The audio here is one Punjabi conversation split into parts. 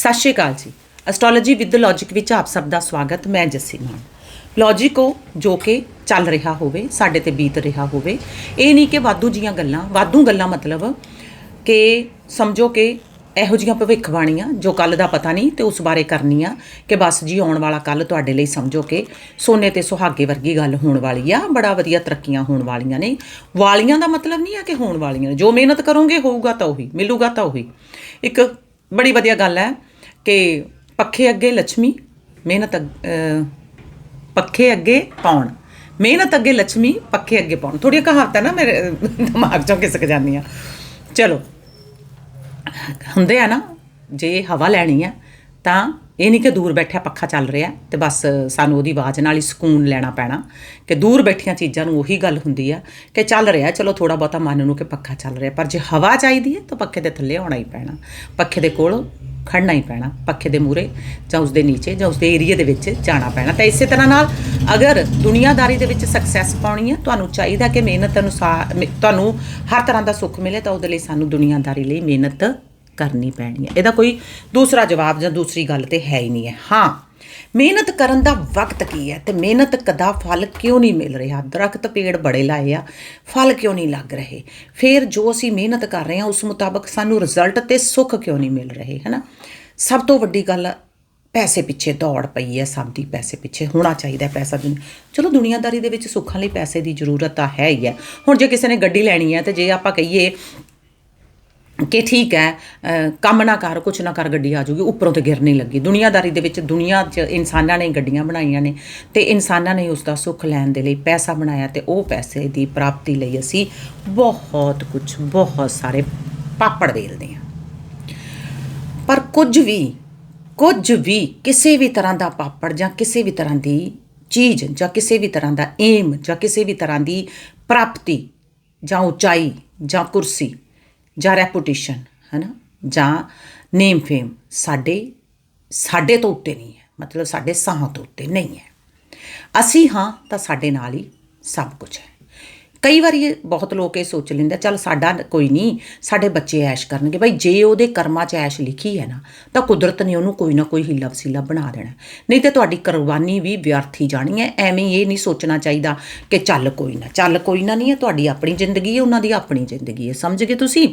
ਸਤਿ ਸ਼੍ਰੀ ਅਕਾਲ ਜੀ। ਐਸਟ੍ਰੋਲੋਜੀ ਵਿਦ ਲੌਜੀਕ ਵਿੱਚ ਆਪ ਸਭ ਦਾ ਸਵਾਗਤ, ਮੈਂ ਜੱਸੀ ਮਾਨ। ਲੌਜੀਕ ਜੋ ਕਿ ਚੱਲ ਰਿਹਾ ਹੋਵੇ, ਸਾਡੇ ਤੇ ਬੀਤ ਰਿਹਾ ਹੋਵੇ, ਇਹ ਨਹੀਂ ਕਿ ਵਾਧੂ ਜੀਆਂ ਗੱਲਾਂ, ਵਾਧੂ ਗੱਲਾਂ ਮਤਲਬ ਕਿ ਸਮਝੋ ਕਿ ਇਹੋ ਜੀਆਂ ਭਵਿੱਖਬਾਣੀਆਂ ਜੋ ਕੱਲ ਦਾ ਪਤਾ ਨਹੀਂ ਤੇ ਉਸ ਬਾਰੇ ਕਰਨੀ ਆ ਕਿ ਬਸ ਜੀ ਆਉਣ ਵਾਲਾ ਕੱਲ ਤੁਹਾਡੇ ਲਈ ਸਮਝੋ ਕਿ ਸੋਨੇ ਤੇ ਸੁਹਾਗੇ ਵਰਗੀ ਗੱਲ ਹੋਣ ਵਾਲੀ ਆ, ਬੜਾ ਵਧੀਆ ਤਰੱਕੀਆਂ ਹੋਣ ਵਾਲੀਆਂ ਨੇ। ਵਾਲੀਆਂ ਦਾ ਮਤਲਬ ਨਹੀਂ ਆ ਕਿ ਹੋਣ ਵਾਲੀਆਂ, ਜੋ ਮਿਹਨਤ ਕਰੋਗੇ ਹੋਊਗਾ ਤਾਂ ਉਹੀ, ਮਿਲੂਗਾ ਤਾਂ ਉਹੀ। ਇੱਕ ਬੜੀ ਵਧੀਆ ਗੱਲ ਹੈ ਕਿ ਪੱਖੇ ਅੱਗੇ ਲక్ష్ਮੀ ਮਿਹਨਤ ਪੱਖੇ ਅੱਗੇ ਪਾਉਣ। ਮਿਹਨਤ ਅੱਗੇ ਲక్ష్ਮੀ ਪੱਖੇ ਅੱਗੇ ਪਾਉਣ। ਥੋੜੀ ਕਹਾਵਤਾਂ ਨਾ ਮੇਰੇ ਦਿਮਾਗ ਚੋਂ ਕਿਸਕ ਜਾਂਦੀਆਂ। ਚਲੋ। ਹੁੰਦੇ ਆ ਨਾ, ਜੇ ਹਵਾ ਲੈਣੀ ਆ, ਤਾਂ ਇਹ ਨਹੀਂ ਕਿ ਦੂਰ ਬੈਠਿਆ ਪੱਖਾ ਚੱਲ ਰਿਹਾ ਤੇ ਬਸ ਸਾਨੂੰ ਉਹਦੀ ਆਵਾਜ਼ ਨਾਲ ਹੀ ਸਕੂਨ ਲੈਣਾ ਪੈਣਾ। ਕਿ ਦੂਰ ਬੈਠੀਆਂ ਚੀਜ਼ਾਂ ਨੂੰ ਉਹੀ ਗੱਲ ਹੁੰਦੀ ਆ ਕਿ ਚੱਲ ਰਿਹਾ, ਚਲੋ ਥੋੜਾ ਬਹੁਤਾ ਮਨ ਨੂੰ ਕਿ ਪੱਖਾ ਚੱਲ ਰਿਹਾ। ਪਰ ਜੇ ਹਵਾ ਚਾਹੀਦੀ ਹੈ ਤਾਂ ਪੱਖੇ ਦੇ ਥੱਲੇ ਆਉਣਾ ਹੀ ਪੈਣਾ। ਪੱਖੇ ਦੇ ਕੋਲ ਖੜਨਾ ਹੀ ਪੈਣਾ, ਪੱਖੇ ਦੇ ਮੂਰੇ ਜਾਂ ਉਸ ਦੇ ਨੀਚੇ ਜਾਂ ਉਸ ਦੇ ਏਰੀਆ ਦੇ ਵਿੱਚ ਜਾਣਾ ਪੈਣਾ। ਤਾਂ ਇਸੇ ਤਰ੍ਹਾਂ ਨਾਲ ਅਗਰ ਦੁਨੀਆਦਾਰੀ ਦੇ ਵਿੱਚ ਸਕਸੈਸ ਪਾਉਣੀ ਹੈ, ਤੁਹਾਨੂੰ ਚਾਹੀਦਾ ਕਿ ਮਿਹਨਤ ਅਨੁਸਾਰ, ਮਿ- ਤੁਹਾਨੂੰ ਹਰ ਤਰ੍ਹਾਂ ਦਾ ਸੁੱਖ ਮਿਲੇ ਤਾਂ ਉਹਦੇ ਲਈ ਸਾਨੂੰ ਦੁਨੀਆਦਾਰੀ ਲਈ ਮਿਹਨਤ ਕਰਨੀ ਪੈਣੀ ਹੈ। ਇਹਦਾ ਕੋਈ ਦੂਸਰਾ ਜਵਾਬ ਜਾਂ ਦੂਸਰੀ ਗੱਲ ਤੇ ਹੈ ਹੀ ਨਹੀਂ ਹੈ। ਹਾਂ ਮਿਹਨਤ ਕਰਨ ਦਾ ਵਕਤ ਕੀ ਹੈ ਤੇ ਮਿਹਨਤ ਕਦਾ ਫਲ ਕਿਉਂ ਨਹੀਂ ਮਿਲ ਰਿਹਾ? ਦਰਖਤ ਪੇੜ ਬੜੇ ਲਾਏ ਆ, ਫਲ ਕਿਉਂ ਨਹੀਂ ਲੱਗ ਰਹੇ? ਫਿਰ ਜੋ ਅਸੀਂ ਮਿਹਨਤ ਕਰ ਰਹੇ ਹਾਂ, ਉਸ ਮੁਤਾਬਕ ਸਾਨੂੰ ਰਿਜ਼ਲਟ ਤੇ ਸੁੱਖ ਕਿਉਂ ਨਹੀਂ ਮਿਲ ਰਹੇ ਹੈਨਾ ਸਭ ਤੋਂ ਵੱਡੀ ਗੱਲ ਪੈਸੇ ਪਿੱਛੇ ਦੌੜ ਪਈ ਹੈ, ਸਭ ਦੀ ਪੈਸੇ ਪਿੱਛੇ ਹੋਣਾ ਚਾਹੀਦਾ ਪੈਸਾ ਦੁਨ- ਚਲੋ ਦੁਨੀਆਦਾਰੀ ਦੇ ਵਿੱਚ ਸੁੱਖਾਂ ਲਈ ਪੈਸੇ ਦੀ ਜ਼ਰੂਰਤ ਤਾਂ ਹੈ ਹੀ ਹੈ। ਹੁਣ ਜੇ ਕਿਸੇ ਨੇ ਗੱਡੀ ਲੈਣੀ ਹੈ ਤੇ ਜੇ ਆਪਾਂ ਕਹੀਏ ਕਿ ਠੀਕ ਹੈ ਕੰਮ ਨਾ ਕਰ, ਕੁਛ ਨਾ ਕਰ, ਗੱਡੀ ਆ ਜੂਗੀ ਉੱਪਰੋਂ ਤੇ ਗਿਰ ਨਹੀਂ ਲੱਗੀ। ਦੁਨੀਆਦਾਰੀ ਦੇ ਵਿੱਚ ਦੁਨੀਆ 'ਚ ਇਨਸਾਨਾਂ ਨੇ ਗੱਡੀਆਂ ਬਣਾਈਆਂ ਨੇ ਤੇ ਇਨਸਾਨਾਂ ਨੇ ਉਸ ਦਾ ਸੁੱਖ ਲੈਣ ਦੇ ਲਈ ਪੈਸਾ ਬਣਾਇਆ ਤੇ ਉਹ ਪੈਸੇ ਦੀ ਪ੍ਰਾਪਤੀ ਲਈ ਅਸੀਂ ਬਹੁਤ ਕੁਝ ਬਹੁਤ ਸਾਰੇ ਪਾਪੜ ਵੇਲਦੇ ਹਾਂ। ਪਰ ਕੁਝ ਵੀ ਕੁਝ ਵੀ ਕਿਸੇ ਵੀ ਤਰ੍ਹਾਂ ਦਾ ਪਾਪੜ ਜਾਂ ਕਿਸੇ ਵੀ ਤਰ੍ਹਾਂ ਦੀ ਚੀਜ਼ ਜਾਂ ਕਿਸੇ ਵੀ ਤਰ੍ਹਾਂ ਦਾ ਏਮ ਜਾਂ ਕਿਸੇ ਵੀ ਤਰ੍ਹਾਂ ਦੀ ਪ੍ਰਾਪਤੀ ਜਾਂ ਉਚਾਈ ਜਾਂ ਕੁਰਸੀ ਜਾਂ ਰੈਪੂਟੇਸ਼ਨ ਹੈਨਾ? ਜਾਂ ਨੇਮ ਫੇਮ ਸਾਡੇ ਸਾਡੇ ਤੋਂ ਉੱਤੇ ਨਹੀਂ ਹੈ। ਮਤਲਬ ਸਾਡੇ ਸਾਹਾਂ ਤੋਂ ਉੱਤੇ ਨਹੀਂ ਹੈ। ਅਸੀਂ ਹਾਂ ਤਾਂ ਸਾਡੇ ਨਾਲ ਹੀ ਸਭ ਕੁਝ ਹੈ। ਕਈ ਵਾਰੀ ਇਹ ਬਹੁਤ ਲੋਕ ਇਹ ਸੋਚ ਲੈਂਦੇ ਚੱਲ ਸਾਡਾ ਕੋਈ ਨਹੀਂ ਸਾਡੇ ਬੱਚੇ ਐਸ਼ ਕਰਨਗੇ। ਭਾਈ ਜੇ ਉਹਦੇ ਕਰਮਾਂ 'ਚ ਐਸ਼ ਲਿਖੀ ਹੈ ਨਾ, ਤਾਂ ਕੁਦਰਤ ਨੇ ਉਹਨੂੰ ਕੋਈ ਨਾ ਕੋਈ ਹੀਲਾ ਵਸੀਲਾ ਬਣਾ ਦੇਣਾ। ਨਹੀਂ ਤੇ ਤੁਹਾਡੀ ਕੁਰਬਾਨੀ ਵੀ ਵਿਅਰਥ ਹੀ ਜਾਣੀ ਹੈ। ਐਵੇਂ ਇਹ ਨਹੀਂ ਸੋਚਣਾ ਚਾਹੀਦਾ ਕਿ ਚੱਲ ਕੋਈ ਨਾ, ਚੱਲ ਕੋਈ ਨਾ ਨਹੀਂ ਹੈ, ਤੁਹਾਡੀ ਆਪਣੀ ਜ਼ਿੰਦਗੀ ਹੈ, ਉਹਨਾਂ ਦੀ ਆਪਣੀ ਜ਼ਿੰਦਗੀ ਹੈ। ਸਮਝ ਗਏ ਤੁਸੀਂ?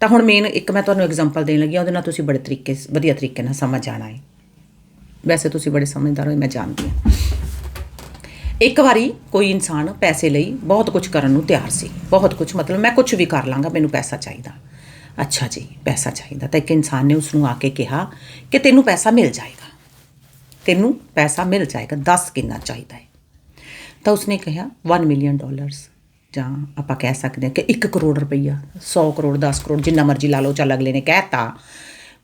ਤਾਂ ਹੁਣ ਮੇਨ ਇੱਕ ਮੈਂ ਤੁਹਾਨੂੰ ਐਗਜ਼ਾਮਪਲ ਦੇਣ ਲੱਗੀ ਹਾਂ, ਉਹਦੇ ਨਾਲ ਤੁਸੀਂ ਬੜੇ ਤਰੀਕੇ, ਵਧੀਆ ਤਰੀਕੇ ਨਾਲ ਸਮਝ ਜਾਣਾ ਹੈ। ਵੈਸੇ ਤੁਸੀਂ ਬੜੇ ਸਮਝਦਾਰ ਹੋ ਮੈਂ ਜਾਣਦੀ ਹਾਂ। ਇੱਕ ਵਾਰੀ ਕੋਈ ਇਨਸਾਨ ਪੈਸੇ ਲਈ ਬਹੁਤ ਕੁਝ ਕਰਨ ਨੂੰ ਤਿਆਰ ਸੀ। ਬਹੁਤ ਕੁਝ ਮਤਲਬ ਮੈਂ ਕੁਝ ਵੀ ਕਰ ਲਾਂਗਾ, ਮੈਨੂੰ ਪੈਸਾ ਚਾਹੀਦਾ। ਅੱਛਾ ਜੀ, ਪੈਸਾ ਚਾਹੀਦਾ। ਤਾਂ ਇੱਕ ਇਨਸਾਨ ਨੇ ਉਸ ਨੂੰ ਆ ਕੇ ਕਿਹਾ ਕਿ ਤੈਨੂੰ ਪੈਸਾ ਮਿਲ ਜਾਏਗਾ। ਤੈਨੂੰ ਪੈਸਾ ਮਿਲ ਜਾਏਗਾ, ਦੱਸ ਕਿੰਨਾ ਚਾਹੀਦਾ ਹੈ। ਤਾਂ ਉਸਨੇ ਕਿਹਾ 1 ਮਿਲੀਅਨ ਡਾਲਰਸ ਜਾਂ ਆਪਾਂ ਕਹਿ ਸਕਦੇ ਹਾਂ ਕਿ 1 ਕਰੋੜ ਰੁਪਈਆ 100 ਕਰੋੜ 10 ਕਰੋੜ, ਜਿੰਨਾ ਮਰਜ਼ੀ ਲਾ ਲਓ, ਚੱਲ ਅਗਲੇ ਨੇ ਕਹਿਤਾ,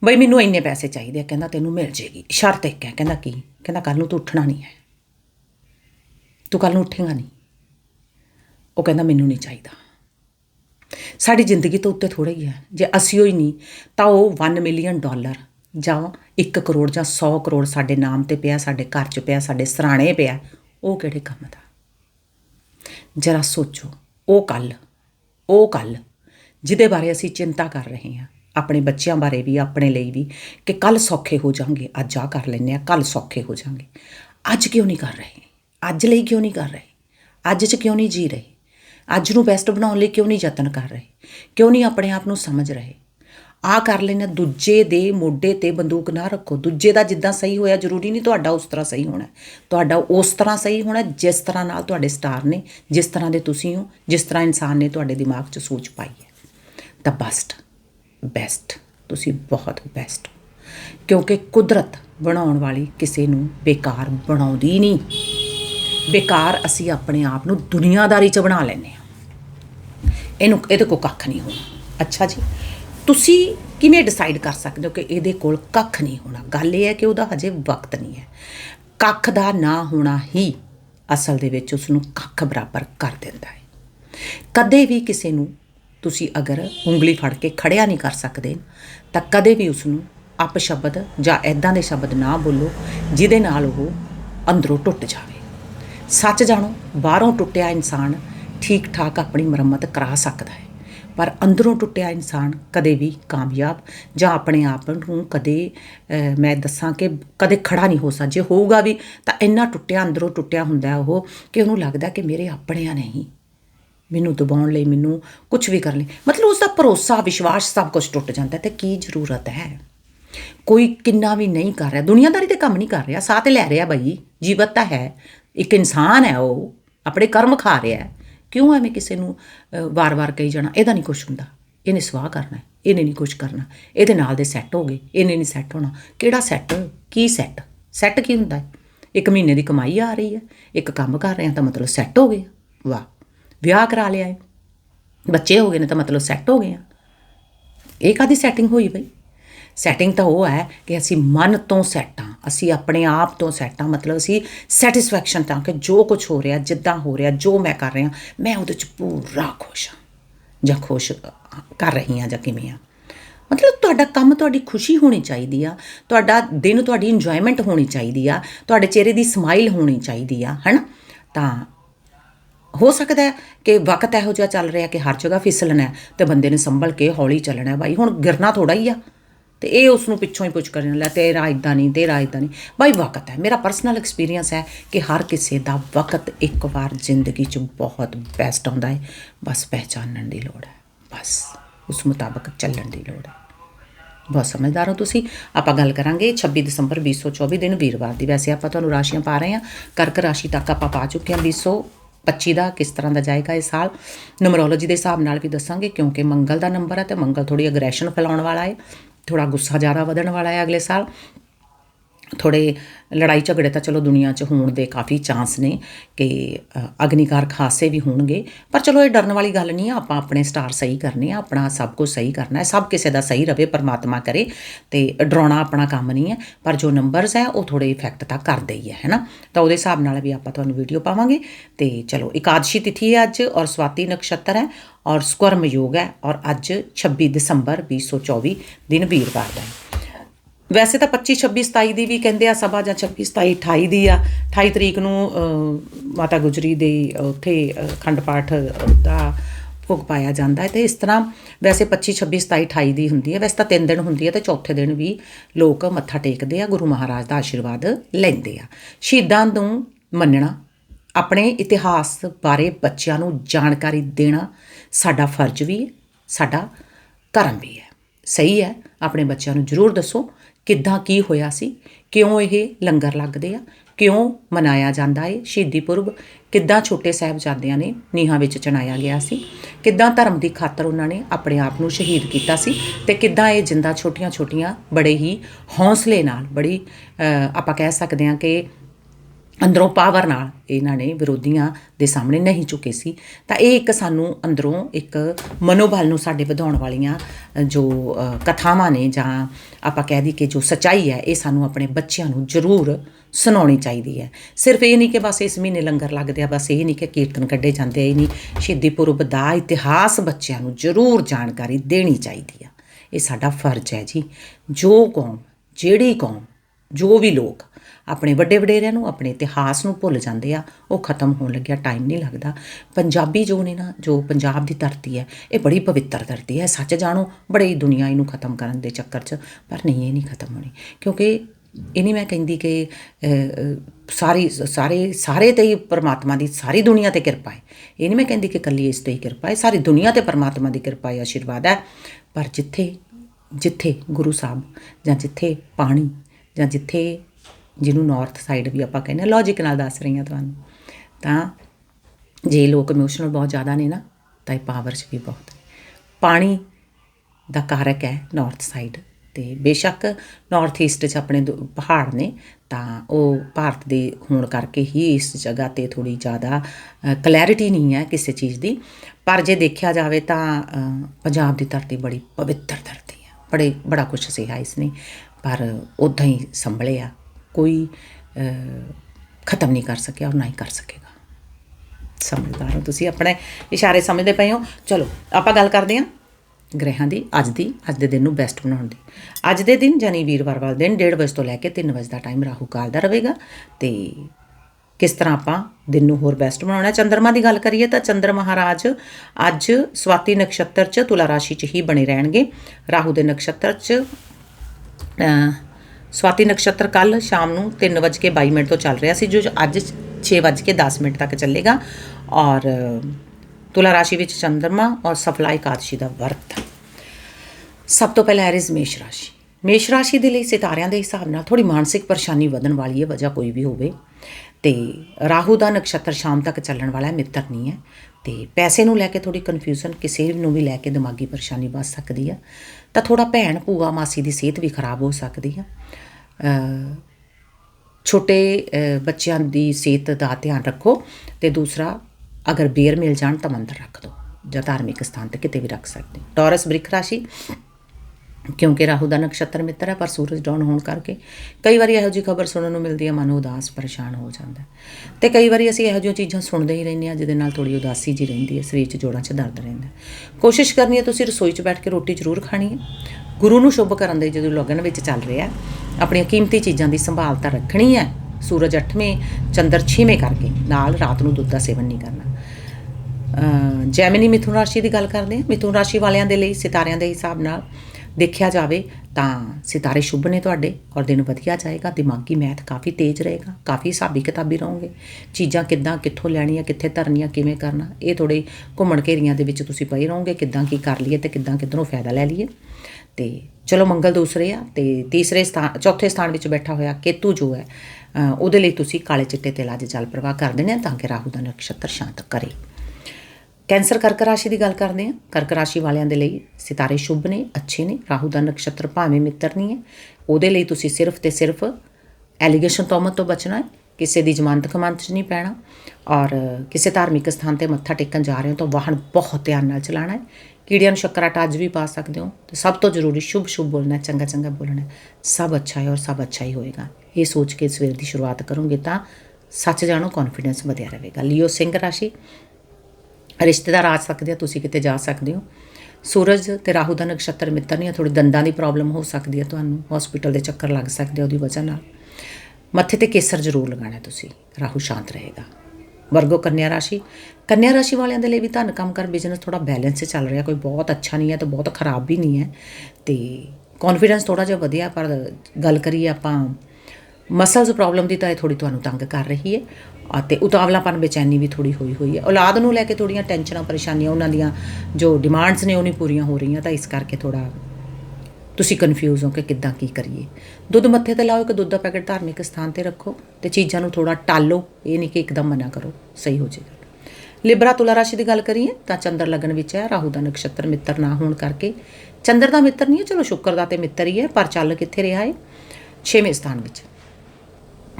ਬਈ ਮੈਨੂੰ ਇੰਨੇ ਪੈਸੇ ਚਾਹੀਦੇ ਆ, ਕਹਿੰਦਾ ਤੈਨੂੰ ਮਿਲ ਜੇਗੀ। ਸ਼ਰਤ ਇੱਕ ਹੈ, ਕਹਿੰਦਾ ਕੀ? ਕਹਿੰਦਾ ਕੱਲ ਨੂੰ ਤੂੰ ਉੱਠਣਾ ਨਹੀਂ ਹੈ। ਤੂੰ ਕੱਲ ਨੂੰ ਉੱਠੇਗਾ ਨਹੀਂ। ਉਹ ਕਹਿੰਦਾ, ਮੈਨੂੰ ਨਹੀਂ ਚਾਹੀਦਾ। ਸਾਡੀ ਜ਼ਿੰਦਗੀ ਤੋਂ ਉੱਤੇ ਥੋੜਾ ਹੀ। ਹੈ ਜੇ ਅਸੀਂ ਹੋਈ ਨਹੀਂ, ਤਾਂ ਉਹ 1 ਮਿਲੀਅਨ ਡਾਲਰ ਜਾਂ 1 ਕਰੋੜ ਜਾਂ 100 ਕਰੋੜ ਸਾਡੇ ਨਾਮ ਤੇ ਪਿਆ, ਸਾਡੇ ਘਰ 'ਚ ਪਿਆ, ਸਾਡੇ ਸਰਾਣੇ ਪਿਆ, ਉਹ ਕਿਹੜੇ ਕੰਮ ਦਾ? ਜਰਾ ਸੋਚੋ, ਉਹ ਕੱਲ ਉਹ ਕੱਲ ਜਿਹਦੇ ਬਾਰੇ ਅਸੀਂ ਚਿੰਤਾ ਕਰ ਰਹੇ ਹਾਂ, ਆਪਣੇ ਬੱਚਿਆਂ ਬਾਰੇ ਵੀ, ਆਪਣੇ ਲਈ ਵੀ, ਕਿ ਕੱਲ ਸੌਖੇ ਹੋ ਜਾਾਂਗੇ ਅੱਜ ਆ ਕਰ ਲੈਨੇ ਆ ਕੱਲ ਸੌਖੇ ਹੋ ਜਾਾਂਗੇ ਅੱਜ ਕਿਉਂ ਨਹੀਂ ਕਰ ਰਹੇ? ਅੱਜ ਲਈ ਕਿਉਂ ਨਹੀਂ ਕਰ ਰਹੇ? ਅੱਜ 'ਚ ਕਿਉਂ ਨਹੀਂ ਜੀ ਰਹੇ? ਅੱਜ ਨੂੰ ਬੈਸਟ ਬਣਾਉਣ ਲਈ ਕਿਉਂ ਨਹੀਂ ਯਤਨ ਕਰ ਰਹੇ? ਕਿਉਂ ਨਹੀਂ ਆਪਣੇ ਆਪ ਨੂੰ ਸਮਝ ਰਹੇ? ਆ ਕਰ ਲੈਣਾ, ਦੂਜੇ ਦੇ ਮੋਢੇ ਤੇ ਬੰਦੂਕ ਨਾ ਰੱਖੋ। ਦੂਜੇ ਦਾ ਜਿੱਦਾਂ ਸਹੀ ਹੋਇਆ, ਜ਼ਰੂਰੀ ਨਹੀਂ ਤੁਹਾਡਾ ਉਸ ਤਰ੍ਹਾਂ ਸਹੀ ਹੋਣਾ। ਤੁਹਾਡਾ ਉਸ ਤਰ੍ਹਾਂ ਸਹੀ ਹੋਣਾ, ਜਿਸ ਤਰ੍ਹਾਂ ਨਾਲ ਤੁਹਾਡੇ ਸਟਾਰ ਨੇ, ਜਿਸ ਤਰ੍ਹਾਂ ਦੇ ਤੁਸੀਂ ਹੋ, ਜਿਸ ਤਰ੍ਹਾਂ ਇਨਸਾਨ ਨੇ ਤੁਹਾਡੇ ਦਿਮਾਗ 'ਚ ਸੋਚ ਪਾਈ ਹੈ। ਤਾਂ ਬੈਸਟ ਬੈਸਟ ਤੁਸੀਂ ਬਹੁਤ ਬੈਸਟ ਕਿਉਂਕਿ ਕੁਦਰਤ ਬਣਾਉਣ ਵਾਲੀ ਕਿਸੇ ਨੂੰ ਬੇਕਾਰ ਬਣਾਉਂਦੀ ਨਹੀਂ। ਬੇਕਾਰ ਅਸੀਂ ਆਪਣੇ ਆਪ ਨੂੰ ਦੁਨੀਆਦਾਰੀ 'ਚ ਬਣਾ ਲੈਨੇ ਆ ਇਹਨੂੰ ਇਹਦੇ ਕੋਲ ਕੱਖ ਨਹੀਂ ਹੋਣਾ। ਅੱਛਾ ਜੀ, ਤੁਸੀਂ ਕਿਵੇਂ ਡਿਸਾਈਡ ਕਰ ਸਕਦੇ ਹੋ ਕਿ ਇਹਦੇ ਕੋਲ ਕੱਖ ਨਹੀਂ ਹੋਣਾ? ਗੱਲ ਇਹ ਹੈ ਕਿ ਉਹਦਾ ਹਜੇ ਵਕਤ ਨਹੀਂ ਹੈ। ਕੱਖ ਦਾ ਨਾ ਹੋਣਾ ਹੀ ਅਸਲ ਦੇ ਵਿੱਚ ਉਸ ਨੂੰ ਕੱਖ ਬਰਾਬਰ ਕਰ ਦਿੰਦਾ ਹੈ। ਕਦੇ ਵੀ ਕਿਸੇ ਨੂੰ ਤੁਸੀਂ ਅਗਰ ਉਂਗਲੀ ਫੜ ਕੇ ਖੜਿਆ ਨਹੀਂ ਕਰ ਸਕਦੇ, ਤਾਂ ਕਦੇ ਵੀ ਉਸ ਨੂੰ ਅਪ ਜਾਂ ਐਦਾਂ ਦੇ ਸ਼ਬਦ ਨਾ ਬੋਲੋ, ਜਿਹਦੇ ਨਾਲ ਉਹ ਅੰਦਰੋਂ ਟੁੱਟ ਜਾਵੇ। ਸੱਚ ਜਾਣੋ, ਬਾਹਰੋਂ ਟੁੱਟਿਆ ਇਨਸਾਨ ਠੀਕ ਠਾਕ ਆਪਣੀ ਮੁਰੰਮਤ ਕਰਾ ਸਕਦਾ ਹੈ। ਪਰ ਅੰਦਰੋਂ ਟੁੱਟਿਆ ਇਨਸਾਨ ਕਦੇ ਵੀ ਕਾਮਯਾਬ ਜਾਂ ਆਪਣੇ ਆਪ ਨੂੰ ਕਦੇ ਮੈਂ ਦੱਸਾਂ ਕਿ ਕਦੇ ਖੜਾ ਨਹੀਂ ਹੋ ਸਕਦਾ। ਜੇ ਹੋਊਗਾ ਵੀ ਤਾਂ ਇੰਨਾ ਟੁੱਟਿਆ, ਅੰਦਰੋਂ ਟੁੱਟਿਆ ਹੁੰਦਾ ਉਹ ਕਿ ਉਹਨੂੰ ਲੱਗਦਾ ਕਿ ਮੇਰੇ ਆਪਣਿਆਂ ਨਹੀਂ। ਮੈਨੂੰ ਦਬਾਉਣ ਲਈ, ਮੈਨੂੰ ਕੁਝ ਵੀ ਕਰਨ ਲਈ। ਮਤਲਬ ਉਸ ਦਾ ਭਰੋਸਾ, ਵਿਸ਼ਵਾਸ ਸਭ ਕੁਝ ਟੁੱਟ ਜਾਂਦਾ ਹੈ ਤੇ ਕੀ ਜ਼ਰੂਰਤ ਹੈ? ਕੋਈ ਕਿੰਨਾ ਵੀ ਨਹੀਂ ਕਰ ਰਿਹਾ, ਦੁਨੀਆਦਾਰੀ ਤੇ ਕੰਮ ਨਹੀਂ ਕਰ ਰਿਹਾ, ਸਾਹ ਤੇ ਲੈ ਰਿਹਾ ਬਾਈ, ਜੀਵਤ ਤਾਂ ਹੈ। ਇੱਕ ਇਨਸਾਨ ਹੈ ਉਹ ਆਪਣੇ ਕਰਮ ਖਾ ਰਿਹਾ ਹੈ। ਕਿਉਂ ਐਵੇਂ ਕਿਸੇ ਨੂੰ ਵਾਰ-ਵਾਰ ਕਹੀ ਜਾਣਾ? ਇਹਦਾ ਨਹੀਂ ਕੁਝ ਹੁੰਦਾ। ਇਹਨੇ ਸਵਾਹ ਕਰਨਾ ਇਹਨੇ ਨਹੀਂ ਕੁਝ ਕਰਨਾ। ਇਹਦੇ ਨਾਲ ਦੇ ਸੈੱਟ ਹੋ ਗਏ। ਇਹਨੇ ਨਹੀਂ ਸੈੱਟ ਹੋਣਾ। ਕਿਹੜਾ ਸੈੱਟ ਕੀ ਸੈੱਟ ਸੈੱਟ ਕੀ ਹੁੰਦਾ ਹੈ? ਇੱਕ ਮਹੀਨੇ ਦੀ ਕਮਾਈ ਆ ਰਹੀ ਹੈ। ਇੱਕ ਕੰਮ ਕਰ ਰਹੇ ਹਾਂ ਤਾਂ ਮਤਲਬ ਸੈੱਟ ਹੋ ਗਏ ਵਾਹ। ਵਿਆਹ ਕਰਾ ਲਿਆ ਹੈ। ਬੱਚੇ ਹੋ ਗਏ ਨੇ ਤਾਂ ਮਤਲਬ ਸੈੱਟ ਹੋ ਗਏ ਆ। ਇਹ ਕਾਦੀ ਸੈਟਿੰਗ ਹੋਈ ਬਈ? ਸੈਟਿੰਗ ਤਾਂ ਉਹ ਹੈ ਕਿ ਅਸੀਂ ਮਨ ਤੋਂ ਸੈੱਟ ਹਾਂ। ਅਸੀਂ ਆਪਣੇ ਆਪ ਤੋਂ ਸੈੱਟ ਹਾਂ, ਮਤਲਬ ਅਸੀਂ ਸੈਟੀਸਫੈਕਸ਼ਨ ਤਾਂ ਕਿ ਜੋ ਕੁਝ ਹੋ ਰਿਹਾ, ਜਿੱਦਾਂ ਹੋ ਰਿਹਾ, ਜੋ ਮੈਂ ਕਰ ਰਿਹਾ, ਮੈਂ ਉਹਦੇ ਚ ਪੂਰਾ ਖੁਸ਼ ਹਾਂ ਜਾਂ ਖੁਸ਼ ਕਰ ਰਹੀ ਹਾਂ ਜਾਂ ਕਿਵੇਂ ਆ ਮਤਲਬ ਤੁਹਾਡਾ ਕੰਮ ਤੁਹਾਡੀ ਖੁਸ਼ੀ ਹੋਣੀ ਚਾਹੀਦੀ ਆ, ਤੁਹਾਡਾ ਦਿਨ ਤੁਹਾਡੀ ਇੰਜੋਇਮੈਂਟ ਹੋਣੀ ਚਾਹੀਦੀ ਆ, ਤੁਹਾਡੇ ਚਿਹਰੇ ਦੀ ਸਮਾਈਲ ਹੋਣੀ ਚਾਹੀਦੀ ਆ, ਹਨਾ? ਤਾਂ ਹੋ ਸਕਦਾ ਹੈ ਕਿ ਵਕਤ ਇਹੋ ਜਿਹਾ ਚੱਲ ਰਿਹਾ ਕਿ ਹਰ ਜਗ੍ਹਾ ਫਿਸਲਣਾ ਹੈ ਤੇ ਬੰਦੇ ਨੇ ਸੰਭਲ ਕੇ ਹੌਲੀ ਚੱਲਣਾ ਬਾਈ, ਹੁਣ ਗਿਰਨਾ ਥੋੜਾ ਹੀ ਆ। ਤੇ ਇਹ ਉਸ ਨੂੰ ਪਿੱਛੋਂ ਹੀ ਪੁੱਛ ਕਰਨ ਲੈ ਤੇਰਾ ਇਦਾਂ ਨਹੀਂ, ਤੇਰਾ ਇਦਾਂ ਨਹੀਂ। ਬਾਈ, ਵਕਤ ਹੈ। ਮੇਰਾ ਪਰਸਨਲ ਐਕਸਪੀਰੀਅੰਸ ਹੈ ਕਿ ਹਰ ਕਿਸੇ ਦਾ ਵਕਤ ਇੱਕ ਵਾਰ ਜ਼ਿੰਦਗੀ 'ਚ ਬਹੁਤ ਬੈਸਟ ਆਉਂਦਾ ਹੈ। ਬਸ ਪਹਿਚਾਨਣ ਦੀ ਲੋੜ ਹੈ। ਬਸ ਉਸ ਮੁਤਾਬਕ ਚੱਲਣ ਦੀ ਲੋੜ ਹੈ। ਬਹੁਤ ਸਮਝਦਾਰ ਹੋ ਤੁਸੀਂ। ਆਪਾਂ ਗੱਲ ਕਰਾਂਗੇ 26 ਦਸੰਬਰ 2024 ਦਿਨ ਵੀਰਵਾਰ ਦੀ। ਵੈਸੇ ਆਪਾਂ ਤੁਹਾਨੂੰ ਰਾਸ਼ੀਆਂ ਪਾ ਰਹੇ ਹਾਂ। ਕਰਕ ਰਾਸ਼ੀ ਤੱਕ ਆਪਾਂ ਪਾ ਚੁੱਕੇ ਹਾਂ। 2025 ਦਾ ਕਿਸ ਤਰ੍ਹਾਂ ਦਾ ਜਾਏਗਾ ਇਹ ਸਾਲ? ਨੰਬਰੋਲੋਜੀ ਦੇ ਹਿਸਾਬ ਨਾਲ ਵੀ ਦੱਸਾਂਗੇ ਕਿਉਂਕਿ ਮੰਗਲ ਦਾ ਨੰਬਰ ਹੈ ਤੇ ਮੰਗਲ ਥੋੜੀ ਅਗਰੈਸ਼ਨ ਫੈਲਾਉਣ ਵਾਲਾ ਹੈ। ਥੋੜਾ ਗੁੱਸਾ ਜ਼ਿਆਦਾ ਵਧਣ ਵਾਲਾ ਹੈ ਅਗਲੇ ਸਾਲ ਥੋੜੇ ਲੜਾਈ ਝਗੜੇ ਤਾਂ ਚਲੋ ਦੁਨੀਆ 'ਚ ਹੋਣ ਦੇ ਕਾਫੀ ਚਾਂਸ ਨੇ ਕਿ ਅਗਨੀਕਾਰ ਖਾਸੇ ਵੀ ਹੋਣਗੇ। ਪਰ ਚਲੋ ਇਹ ਡਰਨ ਵਾਲੀ ਗੱਲ ਨਹੀਂ ਆ, ਆਪਾਂ ਆਪਣੇ ਸਟਾਰ ਸਹੀ ਕਰਨੇ ਆ, ਆਪਣਾ ਸਭ ਕੁਝ ਸਹੀ ਕਰਨਾ ਹੈ, ਸਭ ਕਿਸੇ ਦਾ ਸਹੀ ਰਵੇ, ਪਰਮਾਤਮਾ ਕਰੇ ਤੇ ਡਰਾਉਣਾ ਆਪਣਾ ਕੰਮ ਨਹੀਂ ਹੈ। ਪਰ ਜੋ ਨੰਬਰਸ ਹੈ, ਉਹ ਥੋੜੇ ਇਫੈਕਟ ਤਾਂ ਕਰਦੇ ਹੀ ਹੈ ਹੈਨਾ ਤਾਂ ਉਹਦੇ ਹਿਸਾਬ ਨਾਲ ਵੀ ਆਪਾਂ ਤੁਹਾਨੂੰ ਵੀਡੀਓ ਪਾਵਾਂਗੇ ਤੇ ਚਲੋ ਇਕਾदशी ਤਿਥੀ ਹੈ ਅੱਜ ਔਰ ਸਵਾਤੀ ਨਕਸ਼ਤਰ ਹੈ ਔਰ ਸਕਵਰਮ ਯੋਗ ਹੈ ਔਰ ਅੱਜ 26 ਦਸੰਬਰ 2024 ਦਿਨ ਵੀਰਵਾਰ ਦਾ ਹੈ। ਵੈਸੇ ਤਾਂ 25 26 27 ਦੀ ਵੀ ਕਹਿੰਦੇ ਆ ਸਭਾ ਜਾਂ 26 27 28 ਦੀ ਆ। 28 ਤਰੀਕ ਨੂੰ ਮਾਤਾ ਗੁਜਰੀ ਦੇ ਉੱਥੇ ਖੰਡ ਪਾਠ ਦਾ ਭੋਗ ਪਾਇਆ ਜਾਂਦਾ ਹੈ। ਤੇ ਇਸ ਤਰ੍ਹਾਂ ਵੈਸੇ 25 26 27 28 ਦੀ ਹੁੰਦੀ ਹੈ। ਵੈਸੇ ਤਾਂ ਤਿੰਨ ਦਿਨ ਹੁੰਦੀ ਹੈ ਤੇ ਚੌਥੇ ਦਿਨ ਵੀ ਲੋਕ ਮੱਥਾ ਟੇਕਦੇ ਆ, ਗੁਰੂ ਮਹਾਰਾਜ ਦਾ ਆਸ਼ੀਰਵਾਦ ਲੈਂਦੇ ਆ। ਸ਼ਹੀਦਾਂ ਨੂੰ ਮੰਨਣਾ, ਆਪਣੇ ਇਤਿਹਾਸ ਬਾਰੇ ਬੱਚਿਆਂ ਨੂੰ ਜਾਣਕਾਰੀ ਦੇਣਾ ਸਾਡਾ ਫਰਜ਼ ਵੀ ਹੈ, ਸਾਡਾ ਧਰਮ ਵੀ ਹੈ। ਸਹੀ ਹੈ, ਆਪਣੇ ਬੱਚਿਆਂ ਨੂੰ ਜ਼ਰੂਰ ਦੱਸੋ। ਕਿੱਦਾਂ ਕੀ ਹੋਇਆ ਸੀ? ਕਿਉਂ ਇਹ ਲੰਗਰ ਲੱਗਦੇ ਆ? ਕਿਉਂ ਮਨਾਇਆ ਜਾਂਦਾ ਏ ਸ਼ਹੀਦੀ ਪੁਰਬ? ਕਿੱਦਾਂ ਛੋਟੇ ਸਾਹਿਬਜ਼ਾਦਿਆਂ ਨੇ ਨੀਹਾਂ ਵਿੱਚ ਚਣਾਇਆ ਗਿਆ ਸੀ? ਕਿੱਦਾਂ ਧਰਮ ਦੀ ਖਾਤਰ ਉਹਨਾਂ ਨੇ ਆਪਣੇ ਆਪ ਨੂੰ ਸ਼ਹੀਦ ਕੀਤਾ ਸੀ? ਤੇ ਕਿੱਦਾਂ ਇਹ ਜਿੰਦਾ ਛੋਟੀਆਂ-ਛੋਟੀਆਂ ਬੜੇ ਹੀ ਹੌਸਲੇ ਨਾਲ, ਬੜੀ ਆਪਾਂ ਕਹਿ ਸਕਦੇ ਹਾਂ ਕਿ ਅੰਦਰੋਂ ਪਾਵਰ ਨਾਲ ਇਹਨਾਂ ਨੇ ਵਿਰੋਧੀਆਂ ਦੇ ਸਾਹਮਣੇ ਨਹੀਂ ਝੁਕੇ ਸੀ। ਤਾਂ ਇਹ ਇੱਕ ਸਾਨੂੰ ਅੰਦਰੋਂ ਇੱਕ ਮਨੋਬਲ ਨੂੰ ਸਾਡੇ ਵਧਾਉਣ ਵਾਲੀਆਂ ਜੋ ਕਥਾਵਾਂ ਨੇ ਜਾਂ ਆਪਾਂ ਕਹਿ ਦੀ ਕਿ ਜੋ ਸਚਾਈ ਹੈ, ਇਹ ਸਾਨੂੰ ਆਪਣੇ ਬੱਚਿਆਂ ਨੂੰ ਜ਼ਰੂਰ ਸੁਣਾਉਣੀ ਚਾਹੀਦੀ ਹੈ। ਸਿਰਫ ਇਹ ਨਹੀਂ ਕਿ ਬਸ ਇਸ ਮਹੀਨੇ ਲੰਗਰ ਲੱਗਦੇ ਆ, ਬਸ ਇਹ ਨਹੀਂ ਕਿ ਕੀਰਤਨ ਕੱਢੇ ਜਾਂਦੇ ਇਹ ਨਹੀਂ। ਸ਼ਹੀਦੀ ਪੁਰਬ ਦਾ ਇਤਿਹਾਸ ਬੱਚਿਆਂ ਨੂੰ ਜ਼ਰੂਰ ਜਾਣਕਾਰੀ ਦੇਣੀ ਚਾਹੀਦੀ ਆ। ਇਹ ਸਾਡਾ ਫਰਜ਼ ਹੈ ਜੀ। ਜੋ ਕੌਮ, ਜਿਹੜੀ ਕੌਮ, ਜੋ ਵੀ ਲੋਕ ਆਪਣੇ ਵੱਡੇ ਵਡੇਰਿਆਂ ਨੂੰ ਆਪਣੇ ਇਤਿਹਾਸ ਨੂੰ ਭੁੱਲ ਜਾਂਦੇ ਆ ਉਹ ਖਤਮ ਹੋਣ ਲੱਗਿਆ ਟਾਈਮ ਨਹੀਂ ਲੱਗਦਾ। ਪੰਜਾਬੀ ਜੋ ਨੇ ਨਾ ਜੋ ਪੰਜਾਬ ਦੀ ਧਰਤੀ ਹੈ ਇਹ ਬੜੀ ਪਵਿੱਤਰ ਧਰਤੀ ਹੈ। ਸੱਚ ਜਾਣੋ ਬੜੀ ਦੁਨੀਆ ਇਹਨੂੰ ਖਤਮ ਕਰਨ ਦੇ ਚੱਕਰ 'ਚ ਪਰ ਨਹੀਂ ਇਹ ਨਹੀਂ ਖਤਮ ਹੋਣੀ। ਕਿਉਂਕਿ ਇਹ ਨਹੀਂ ਮੈਂ ਕਹਿੰਦੀ ਕਿ ਅ, ਅ, ਸਾਰੀ ਸਾਰੇ ਸਾਰੇ ਤੇ ਹੀ ਪਰਮਾਤਮਾ ਦੀ ਸਾਰੀ ਦੁਨੀਆ ਤੇ ਕਿਰਪਾ ਹੈ। ਇਹ ਨਹੀਂ ਮੈਂ ਕਹਿੰਦੀ ਕਿ ਕੱਲੀ ਇਸ ਤੇ ਹੀ ਕਿਰਪਾ ਹੈ। ਸਾਰੀ ਦੁਨੀਆ ਤੇ ਪਰਮਾਤਮਾ ਦੀ ਕਿਰਪਾ ਹੈ ਆਸ਼ੀਰਵਾਦ ਹੈ। ਪਰ ਜਿੱਥੇ ਜਿੱਥੇ ਗੁਰੂ ਸਾਹਿਬ ਜਾਂ ਜਿੱਥੇ ਪਾਣੀ ਜਾਂ ਜਿੱਥੇ ਜਿਹਨੂੰ ਨਾਰਥ ਸਾਈਡ ਵੀ ਆਪਾਂ ਕਹਿੰਦੇ ਲੌਜੀਕ ਨਾਲ ਦੱਸ ਰਹੀ ਹਾਂ ਤੁਹਾਨੂੰ। ਤਾਂ ਜੇ ਲੋਕ ਇਮੋਸ਼ਨਲ ਬਹੁਤ ਜ਼ਿਆਦਾ ਨੇ ਨਾ, ਤਾਂ ਇਹ ਪਾਵਰ 'ਚ ਵੀ ਬਹੁਤ ਹੈ ਪਾਣੀ ਦਾ ਕਾਰਕ ਹੈ ਨਾਰਥ ਸਾਈਡ ਤੇ ਬੇਸ਼ੱਕ ਨਾਰਥ ਈਸਟ 'ਚ ਆਪਣੇ ਦੋ ਪਹਾੜ ਨੇ, ਤਾਂ ਉਹ ਭਾਰਤ ਦੇ ਹੋਣ ਕਰਕੇ ਹੀ ਇਸ ਜਗ੍ਹਾ ਤੇ ਥੋੜੀ ਜ਼ਿਆਦਾ ਕਲੈਰਿਟੀ ਨਹੀਂ ਹੈ ਕਿਸੇ ਚੀਜ਼ ਦੀ। ਪਰ ਜੇ ਦੇਖਿਆ ਜਾਵੇ ਤਾਂ ਪੰਜਾਬ ਦੀ ਧਰਤੀ ਬੜੀ ਪਵਿੱਤਰ ਧਰਤੀ ਹੈ। ਬੜੇ, ਬੜਾ ਕੁਝ ਸਿਹਾ ਇਸ ਨੇ ਪਰ ਉਦਾਂ ਹੀ ਸੰਭਲੇ ਆ ਕੋਈ ਖਤਮ ਨਹੀਂ ਕਰ ਸਕਿਆ ਔਰ ਨਾ ਹੀ ਕਰ ਸਕੇਗਾ। ਸਮਝਦਾਰ ਹੋ ਤੁਸੀਂ, ਆਪਣੇ ਇਸ਼ਾਰੇ ਸਮਝਦੇ ਪਏ ਹੋ। ਚਲੋ, ਆਪਾਂ ਗੱਲ ਕਰਦੇ ਹਾਂ ਗ੍ਰਹਿਾਂ ਦੀ, ਅੱਜ ਦੀ, ਅੱਜ ਦੇ ਦਿਨ ਨੂੰ ਬੈਸਟ ਬਣਾਉਣ ਦੀ। ਅੱਜ ਦੇ ਦਿਨ ਯਾਨੀ ਵੀਰਵਾਰ ਵਾਲੇ ਦਿਨ 1:30 ਵਜੇ ਤੋਂ ਲੈ ਕੇ 3 ਵਜੇ ਦਾ ਟਾਈਮ ਰਾਹੂ ਕਾਲ ਦਾ ਰਹੇਗਾ। ਤੇ ਕਿਸ ਤਰ੍ਹਾਂ ਆਪਾਂ ਦਿਨ ਨੂੰ ਹੋਰ ਬੈਸਟ ਬਣਾਉਣਾ? ਚੰਦਰਮਾ ਦੀ ਗੱਲ ਕਰੀਏ ਤਾਂ ਚੰਦਰ ਮਹਾਰਾਜ ਅੱਜ ਸਵਾਤੀ ਨਕਸ਼ਤਰ 'ਚ ਤੁਲਾ ਰਾਸ਼ੀ 'ਚ ਹੀ ਬਣੇ ਰਹਿਣਗੇ। ਰਾਹੂ ਦੇ ਨਕਸ਼ਤਰ 'ਚ ਸਵਾਤੀ ਨਕਸ਼ਤਰ ਕੱਲ ਸ਼ਾਮ ਨੂੰ 3:22 ਮਿੰਟ ਤੋਂ ਚੱਲ ਰਿਹਾ ਸੀ, ਜੋ ਅੱਜ 6:10 ਮਿੰਟ ਤੱਕ ਚੱਲੇਗਾ। ਔਰ, ਤੁਲਾ ਰਾਸ਼ੀ ਵਿੱਚ ਚੰਦਰਮਾ ਔਰ ਸਫਲਾ ਇਕਾਦਸ਼ੀ ਦਾ ਵਰਤ। ਸਭ ਤੋਂ ਪਹਿਲਾਂ ਐਰਿਸ ਮੇਸ਼ ਰਾਸ਼ੀ। ਮੇਸ਼ ਰਾਸ਼ੀ ਦੇ ਲਈ ਸਿਤਾਰਿਆਂ ਦੇ ਹਿਸਾਬ ਨਾਲ ਥੋੜੀ ਮਾਨਸਿਕ ਪਰੇਸ਼ਾਨੀ ਵਧਣ ਵਾਲੀ ਹੈ, ਵਜ੍ਹਾ ਕੋਈ ਵੀ ਹੋਵੇ। ਤੇ ਰਾਹੂ ਦਾ ਨਕਸ਼ਤਰ ਸ਼ਾਮ ਤੱਕ ਚੱਲਣ ਵਾਲਾ ਹੈ ਮਿੱਤਰ ਨਹੀਂ ਹੈ। ਤੇ ਪੈਸੇ ਨੂੰ ਲੈ ਕੇ ਥੋੜੀ ਕਨਫਿਊਜ਼ਨ ਕਿਸੇ ਨੂੰ ਵੀ ਲੈ ਕੇ ਦਿਮਾਗੀ ਪਰੇਸ਼ਾਨੀ ਵੱਧ ਸਕਦੀ ਹੈ। ਤਾਂ ਥੋੜਾ ਭੈਣ ਭੂਆ ਮਾਸੀ ਦੀ ਸਿਹਤ ਵੀ ਖਰਾਬ ਹੋ ਸਕਦੀ ਹੈ। ਛੋਟੇ ਬੱਚਿਆਂ ਦੀ ਸਿਹਤ ਦਾ ਧਿਆਨ ਰੱਖੋ ਤੇ ਦੂਸਰਾ, ਅਗਰ ਬੇਰ ਮਿਲ ਜਾਣ ਤਾਂ ਮੰਦਰ ਰੱਖ ਦਿਓ ਜਾਂ ਧਾਰਮਿਕ ਸਥਾਨ ਤੇ ਕਿਤੇ ਵੀ ਰੱਖ ਸਕਦੇ ਹੋ। ਟੌਰਸ ਬ੍ਰਿਖ ਰਾਸ਼ੀ, ਕਿਉਂਕਿ ਰਾਹੂ ਦਾ ਨਕਸ਼ਤਰ ਮਿੱਤਰ ਹੈ, ਪਰ ਸੂਰਜ ਡਾਊਨ ਹੋਣ ਕਰਕੇ ਕਈ ਵਾਰੀ ਇਹੋ ਜਿਹੀ ਖਬਰ ਸੁਣਨ ਨੂੰ ਮਿਲਦੀ ਹੈ, ਮਨ ਉਦਾਸ, ਪਰੇਸ਼ਾਨ ਹੋ ਜਾਂਦਾ ਹੈ। ਤੇ ਕਈ ਵਾਰੀ ਅਸੀਂ ਇਹੋ ਜਿਹੀਆਂ ਚੀਜ਼ਾਂ ਸੁਣਦੇ ਹੀ ਰਹਿੰਦੇ ਹਾਂ, ਜਿਹਦੇ ਨਾਲ ਥੋੜੀ ਉਦਾਸੀ ਜੀ ਰਹਿੰਦੀ ਹੈ, ਸਰੀਰ 'ਚ ਜੋੜਾਂ 'ਚ ਦਰਦ ਰਹਿੰਦਾ ਕੋਸ਼ਿਸ਼ ਕਰਨੀ ਹੈ ਤੁਸੀਂ ਰਸੋਈ 'ਚ ਬੈਠ ਕੇ ਰੋਟੀ ਜ਼ਰੂਰ ਖਾਣੀ ਹੈ ਗੁਰੂ ਨੂੰ ਸ਼ੁਭ ਕਰਨ ਦੇ ਜਦੋਂ ਲਗਨ ਵਿੱਚ ਚੱਲ ਰਿਹਾ ਆਪਣੀਆਂ ਕੀਮਤੀ ਚੀਜ਼ਾਂ ਦੀ ਸੰਭਾਲਤਾ ਰੱਖਣੀ ਹੈ ਸੂਰਜ 8ਵੇਂ ਚੰਦਰ 6ਵੇਂ ਕਰਕੇ, ਨਾਲ ਰਾਤ ਨੂੰ ਦੁੱਧ ਦਾ ਸੇਵਨ ਨਹੀਂ ਕਰਨਾ। ਜੈਮਿਨੀ ਮਿਥੁਨ ਰਾਸ਼ੀ ਦੀ ਗੱਲ ਕਰਦੇ ਹਾਂ ਮਿਥੁਨ ਰਾਸ਼ੀ ਵਾਲਿਆਂ ਦੇ ਲਈ, ਸਿਤਾਰਿਆਂ ਦੇ ਹਿਸਾਬ ਨਾਲ ਦੇਖਿਆ ਜਾਵੇ ਤਾਂ ਸਿਤਾਰੇ ਸ਼ੁਭ ਨੇ ਤੁਹਾਡੇ ਔਰ ਦਿਨ ਵਧੀਆ ਜਾਏਗਾ, ਦਿਮਾਗੀ ਮੈਥ ਕਾਫੀ ਤੇਜ਼ ਰਹੇਗਾ, ਕਾਫੀ ਹਿਸਾਬੀ ਕਿਤਾਬੀ ਰਹੋਗੇ। ਚੀਜ਼ਾਂ ਕਿੱਦਾਂ, ਕਿੱਥੋਂ ਲੈਣੀਆਂ, ਕਿੱਥੇ ਧਰਨੀਆਂ, ਕਿਵੇਂ ਕਰਨਾ, ਇਹ ਥੋੜੇ ਘੁੰਮਣ ਘੇਰੀਆਂ ਦੇ ਵਿੱਚ ਤੁਸੀਂ ਪਏ ਰਹੋਗੇ, ਕਿੱਦਾਂ ਕੀ ਕਰ ਲਈਏ ਤੇ ਕਿੱਦਾਂ ਕਿੱਧਰੋਂ ਫਾਇਦਾ ਲੈ ਲਈਏ। ਤੇ ਚਲੋ ਮੰਗਲ ਦੂਸਰੇ ਆ ਤੇ ਤੀਸਰੇ ਸਥਾਨ, ਚੌਥੇ ਸਥਾਨ ਵਿੱਚ ਬੈਠਾ ਹੋਇਆ ਕੇਤੂ ਜੋ ਹੈ ਉਹਦੇ ਲਈ ਤੁਸੀਂ ਕਾਲੇ ਚਿੱਟੇ ਤਿਲਾਂ ਦੇ ਜਲ ਪ੍ਰਵਾਹ ਕਰ ਦੇਣੇ ਆ ਤਾਂ ਕਿ ਰਾਹੂ ਦਾ ਨਕਸ਼ਤਰ ਸ਼ਾਂਤ ਕਰੇ। ਕੈਂਸਰ ਕਰਕ ਰਾਸ਼ੀ ਦੀ ਗੱਲ ਕਰਦੇ ਹਾਂ ਕਰਕ ਰਾਸ਼ੀ ਵਾਲਿਆਂ ਦੇ ਲਈ ਸਿਤਾਰੇ ਸ਼ੁਭ ਨੇ, ਅੱਛੇ ਨੇ, ਰਾਹੂ ਦਾ ਨਕਸ਼ਤਰ ਭਾਵੇਂ ਮਿੱਤਰ ਨਹੀਂ ਹੈ। ਉਹਦੇ ਲਈ ਤੁਸੀਂ ਸਿਰਫ ਤੇ ਸਿਰਫ ਐਲੀਗੇਸ਼ਨ ਤੋਮਤ ਤੋਂ ਬਚਣਾ ਹੈ, ਕਿਸੇ ਦੀ ਜ਼ਮਾਨਤ ਖਮਾਨਤ 'ਚ ਨਹੀਂ ਪੈਣਾ ਔਰ ਕਿਸੇ ਧਾਰਮਿਕ ਸਥਾਨ ਤੇ ਮੱਥਾ ਟੇਕਣ ਜਾ ਰਹੇ ਹੋ ਤਾਂ ਵਾਹਨ ਬਹੁਤ ਧਿਆਨ ਨਾਲ ਚਲਾਣਾ ਹੈ। ਕੀੜਿਆਂ ਨੂੰ ਸ਼ੱਕਰ ਸ਼ੱਕਰਾਟਾ ਅੱਜ ਵੀ ਪਾ ਸਕਦੇ ਹੋ। ਤੇ ਸਭ ਤੋਂ ਜ਼ਰੂਰੀ ਸ਼ੁਭ ਸ਼ੁਭ ਬੋਲਣਾ, ਚੰਗਾ ਚੰਗਾ ਬੋਲਣਾ ਸਭ ਅੱਛਾ ਹੈ ਔਰ ਸਭ ਅੱਛਾ ਹੀ ਹੋਏਗਾ। ਇਹ ਸੋਚ ਕੇ ਸਵੇਰ ਦੀ ਸ਼ੁਰੂਆਤ ਕਰੋਗੇ ਤਾਂ ਸੱਚ ਜਾਣੋ ਕੌਨਫੀਡੈਂਸ ਵਧਿਆ ਰਹੇਗਾ। ਲਿਓ ਸਿੰਘ ਰਾਸ਼ੀ। ਰਿਸ਼ਤੇਦਾਰ ਆ ਸਕਦੇ ਆ, ਤੁਸੀਂ ਕਿਤੇ ਜਾ ਸਕਦੇ ਹੋ। ਸੂਰਜ ਤੇ ਰਾਹੂ ਦਾ ਨਕਸ਼ਤਰ ਮਿੱਤਰ ਨਹੀਂ ਥੋੜੀ ਦੰਦਾਂ ਦੀ ਪ੍ਰੋਬਲਮ ਹੋ ਸਕਦੀ ਹੈ ਤੁਹਾਨੂੰ। ਹਸਪੀਟਲ ਦੇ ਚੱਕਰ ਲੱਗ ਸਕਦੇ ਆ ਉਹਦੀ ਵਜ੍ਹਾ ਨਾਲ। ਮੱਥੇ ਤੇ ਕੇਸਰ ਜ਼ਰੂਰ ਲਗਾਣਾ ਤੁਸੀਂ। ਰਾਹੂ ਸ਼ਾਂਤ ਰਹੇਗਾ। ਵਰਗੋ ਕੰਨਿਆ ਰਾਸ਼ੀ। ਕੰਨਿਆ ਰਾਸ਼ੀ ਵਾਲਿਆਂ ਦੇ ਲਈ ਵੀ ਧਨ ਕੰਮ ਕਰ ਬਿਜ਼ਨਸ ਥੋੜਾ ਬੈਲੈਂਸ 'ਚ ਚੱਲ ਰਿਹਾ, ਕੋਈ ਬਹੁਤ ਅੱਛਾ ਨਹੀਂ ਹੈ ਤੇ ਬਹੁਤ ਖਰਾਬ ਵੀ ਨਹੀਂ ਹੈ। ਤੇ ਕੌਨਫੀਡੈਂਸ ਥੋੜਾ ਜਿਹਾ ਵਧੀਆ, ਪਰ ਗੱਲ ਕਰੀਏ ਆਪਾਂ ਮਸਲਸ ਪ੍ਰੋਬਲਮ ਦੀ ਤਾਂ ਇਹ ਥੋੜੀ ਤੁਹਾਨੂੰ ਤੰਗ ਕਰ ਰਹੀ ਹੈ। ਅਤੇ ਉਤਾਵਲਾਪਨ ਬੇਚੈਨੀ ਵੀ ਥੋੜੀ ਹੋਈ ਹੋਈ ਹੈ। ਔਲਾਦ ਨੂੰ ਲੈ ਕੇ ਥੋੜੀਆਂ ਟੈਨਸ਼ਨਾਂ ਪਰੇਸ਼ਾਨੀਆਂ, ਉਹਨਾਂ ਦੀਆਂ ਜੋ ਡਿਮਾਂਡਸ ਨੇ ਉਹ ਨਹੀਂ ਪੂਰੀਆਂ ਹੋ ਰਹੀਆਂ, ਤਾਂ ਇਸ ਕਰਕੇ ਥੋੜਾ ਤੁਸੀਂ ਕਨਫਿਊਜ਼ ਹੋ ਕਿ ਕਿੱਦਾਂ ਕੀ ਕਰੀਏ। ਦੁੱਧ ਮੱਥੇ ਤੇ ਲਾਓ, ਇੱਕ ਦੁੱਧ ਦਾ ਪੈਕੇਟ ਧਾਰਮਿਕ ਸਥਾਨ ਤੇ ਰੱਖੋ ਤੇ ਚੀਜ਼ਾਂ ਨੂੰ ਥੋੜਾ ਟਾਲੋ, ਇਹ ਨਹੀਂ ਕਿ ਇੱਕਦਮ ਮਨਾ ਕਰੋ, ਸਹੀ ਹੋ ਜਾਏਗਾ। ਲਿਬਰਾ ਤੁਲਾ ਰਾਸ਼ੀ ਦੀ ਗੱਲ ਕਰੀਏ ਤਾਂ ਚੰਦਰ ਲਗਨ ਵਿੱਚ ਹੈ, ਰਾਹੂ ਦਾ ਨਕਸ਼ਤਰ ਮਿੱਤਰ ਨਾ ਹੋਣ ਕਰਕੇ। ਚੰਦਰ ਦਾ ਮਿੱਤਰ ਨਹੀਂ ਹੈ, ਚਲੋ ਸ਼ੁੱਕਰ ਦਾ ਤੇ ਮਿੱਤਰ ਹੀ ਹੈ, ਪਰ ਚੱਲ ਕਿੱਥੇ ਰਿਹਾ ਹੈ? 6ਵੇਂ ਸਥਾਨ ਵਿੱਚ।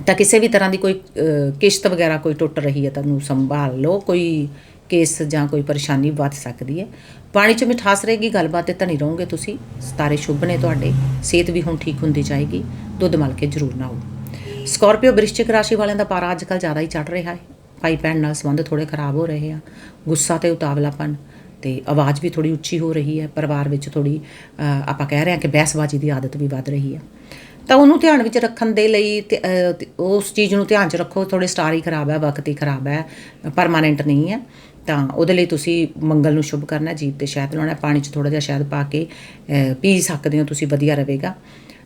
ਤਾਂ ਕਿਸੇ ਵੀ ਤਰ੍ਹਾਂ ਦੀ ਕੋਈ ਕਿਸ਼ਤ ਵਗੈਰਾ ਕੋਈ ਟੁੱਟ ਰਹੀ ਹੈ ਤਾਂ ਉਹਨੂੰ ਸੰਭਾਲ ਲਓ, ਕੋਈ ਕੇਸ ਜਾਂ ਕੋਈ ਪਰੇਸ਼ਾਨੀ ਵੱਧ ਸਕਦੀ ਹੈ। ਪਾਣੀ 'ਚ ਮਿਠਾਸ ਰਹੇਗੀ ਗੱਲਬਾਤ ਤੇ ਧਨੀ ਰਹੋਗੇ ਤੁਸੀਂ। ਸਤਾਰੇ ਸ਼ੁਭ ਨੇ ਤੁਹਾਡੇ। ਸਿਹਤ ਵੀ ਹੁਣ ਠੀਕ ਹੁੰਦੀ ਜਾਏਗੀ। ਦੁੱਧ ਮਲ ਕੇ ਜ਼ਰੂਰ ਨਾਓ। ਸਕਾਰਪੀਓ ਬ੍ਰਿਸ਼ਚਿਕ ਰਾਸ਼ੀ ਵਾਲਿਆਂ ਦਾ ਪਾਰਾ ਅੱਜ ਕੱਲ੍ਹ ਜ਼ਿਆਦਾ ਹੀ ਚੜ ਰਿਹਾ ਹੈ। ਭਾਈ ਭੈਣ ਨਾਲ ਸੰਬੰਧ ਥੋੜੇ ਖਰਾਬ ਹੋ ਰਹੇ ਆ। ਗੁੱਸਾ ਤੇ ਉਤਾਵਲਾਪਨ ਤੇ ਆਵਾਜ਼ ਵੀ ਥੋੜੀ ਉੱਚੀ ਹੋ ਰਹੀ ਹੈ। ਪਰਿਵਾਰ ਵਿੱਚ ਥੋੜੀ ਆਪਾਂ ਕਹਿ ਰਹੇ ਹਾਂ ਕਿ ਬਹਿਸਬਾਜ਼ੀ ਦੀ ਆਦਤ ਵੀ ਵੱਧ ਰਹੀ ਹੈ। ਤਾਂ ਉਹਨੂੰ ਧਿਆਨ ਵਿੱਚ ਰੱਖਣ ਦੇ ਲਈ ਤੇ, ਤੇ ਉਸ ਚੀਜ਼ ਨੂੰ ਧਿਆਨ 'ਚ ਰੱਖੋ। ਥੋੜੇ ਸਟਾਰ ਹੀ ਖਰਾਬ ਹੈ ਵਕਤ ਹੀ ਖਰਾਬ ਹੈ। ਪਰਮਾਨੈਂਟ ਨਹੀਂ ਹੈ। ਤਾਂ ਉਹਦੇ ਲਈ ਤੁਸੀਂ ਮੰਗਲ ਨੂੰ ਸ਼ੁਭ ਕਰਨਾ, ਜੀਭ ਤੇ ਸ਼ਹਿਦ ਲਾਉਣਾ, ਪਾਣੀ 'ਚ ਥੋੜਾ ਜਿਹਾ ਸ਼ਹਿਦ ਪਾ ਕੇ ਪੀ ਸਕਦੇ ਹੋ ਤੁਸੀਂ, ਵਧੀਆ ਰਹੇਗਾ।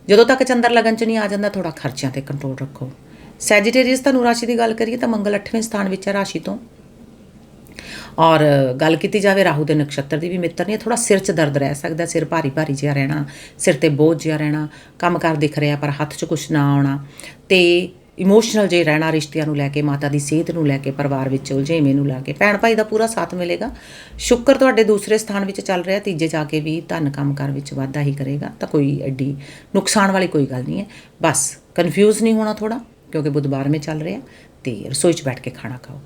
ਜਦੋਂ ਤੱਕ ਚੰਦਰ ਲਗਨ 'ਚ ਨਹੀਂ ਆ ਜਾਂਦਾ ਥੋੜਾ ਖਰਚਿਆਂ ਤੇ ਕੰਟਰੋਲ ਰੱਖੋ। ਸੈਜੀਟੇਰੀਅਸ ਤੁਹਾਨੂੰ ਰਾਸ਼ੀ ਦੀ ਗੱਲ ਕਰੀਏ, ਤਾਂ ਮੰਗਲ 8ਵੇਂ ਸਥਾਨ ਵਿੱਚ ਹੈ ਰਾਸ਼ੀ ਤੋਂ। ਔਰ ਗੱਲ ਕੀਤੀ ਜਾਵੇ ਰਾਹੂ ਦੇ ਨਕਸ਼ਤਰ ਦੀ ਵੀ, ਮਿੱਤਰ ਨਹੀਂ ਥੋੜਾ ਸਿਰ 'ਚ ਦਰਦ ਰਹਿ ਸਕਦਾ, ਸਿਰ ਭਾਰੀ ਭਾਰੀ ਜਿਹਾ ਰਹਿਣਾ, ਸਿਰ ਤੇ ਬੋਝ ਜਿਹਾ ਰਹਿਣਾ, ਕੰਮ ਕਰ ਦਿਖ ਰਿਹਾ, ਪਰ ਹੱਥ 'ਚ ਕੁਝ ਨਾ ਆਉਣਾ। ਤੇ ਇਮੋਸ਼ਨਲ ਜੇ ਰਹਿਣਾ ਰਿਸ਼ਤਿਆਂ ਨੂੰ ਲੈ ਕੇ, ਮਾਤਾ ਦੀ ਸਿਹਤ ਨੂੰ ਲੈ ਕੇ, ਪਰਿਵਾਰ ਵਿੱਚ ਉਲਝੇਵੇਂ ਨੂੰ ਲੈ ਕੇ, ਭੈਣ ਭਾਈ ਦਾ ਪੂਰਾ ਸਾਥ ਮਿਲੇਗਾ। ਸ਼ੁੱਕਰ ਤੁਹਾਡੇ ਦੂਸਰੇ ਸਥਾਨ ਵਿੱਚ ਚੱਲ ਰਿਹਾ, ਤੀਜੇ ਜਾ ਕੇ ਵੀ ਧਨ ਕੰਮਕਾਰ ਵਿੱਚ ਵਾਧਾ ਹੀ ਕਰੇਗਾ, ਤਾਂ ਕੋਈ ਐਡੀ ਨੁਕਸਾਨ ਵਾਲੀ ਕੋਈ ਗੱਲ ਨਹੀਂ ਹੈ। ਬਸ ਕਨਫਿਊਜ਼ ਨਹੀਂ ਹੋਣਾ ਥੋੜਾ ਕਿਉਂਕਿ ਬੁੱਧ 12ਵੇਂ ਚੱਲ ਰਿਹਾ, ਤੇ ਰਸੋਈ 'ਚ ਬੈਠ ਕੇ ਖਾਣਾ ਖਾਓ।